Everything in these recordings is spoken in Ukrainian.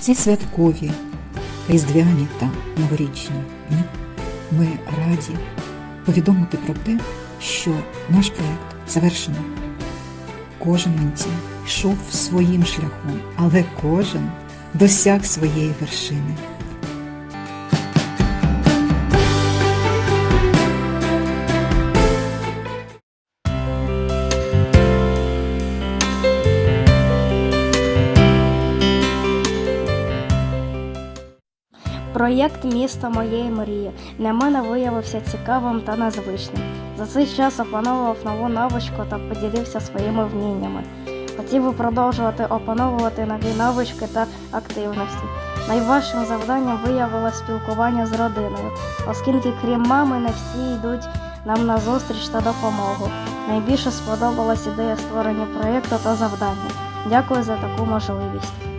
ці святкові, різдвяні та новорічні дні ми раді повідомити про те, що наш проєкт завершено. Кожен менці йшов своїм шляхом, але кожен досяг своєї вершини. Проєкт Місто моєї мрії для мене виявився цікавим та незвичним. За цей час опановував нову навичку та поділився своїми вміннями. Хотів би продовжувати опановувати нові навички та активності. Найважчим завданням виявилось спілкування з родиною, оскільки крім мами не всі йдуть нам на зустріч та допомогу. Найбільше сподобалась ідея створення проєкту та завдання. Дякую за таку можливість.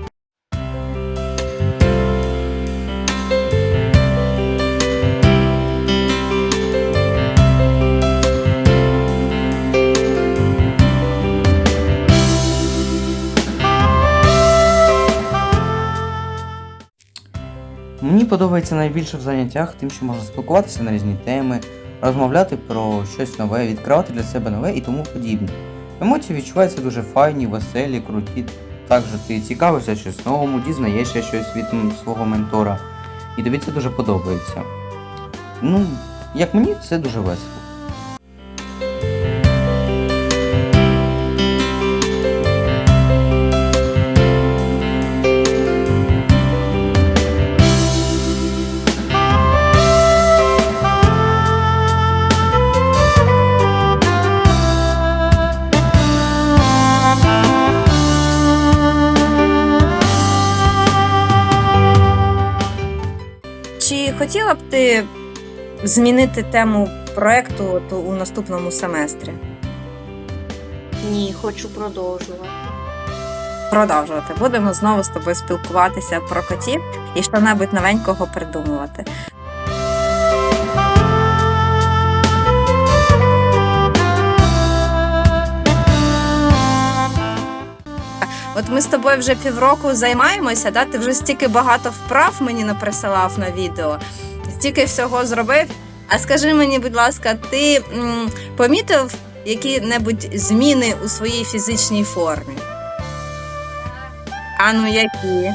Подобається найбільше в заняттях тим, що можна спілкуватися на різні теми, розмовляти про щось нове, відкривати для себе нове і тому подібне. Емоції відчуваються дуже файні, веселі, круті. Також ти цікавишся щось новому, дізнаєшся щось від свого ментора, і тобі це дуже подобається. Ну, як мені, це дуже весело. Хотіла б ти змінити тему проекту у наступному семестрі? Ні, хочу продовжувати. Продовжувати. Будемо знову з тобою спілкуватися про котів і що-небудь новенького придумувати. От ми з тобою вже півроку займаємося, да? ти вже стільки багато вправ мені наприсилав на відео, стільки всього зробив. А скажи мені, будь ласка, ти м, помітив які-небудь зміни у своїй фізичній формі? А ну які?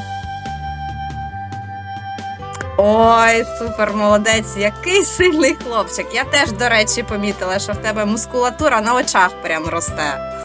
Ой, супер, молодець, який сильний хлопчик. Я теж, до речі, помітила, що в тебе мускулатура на очах прям росте.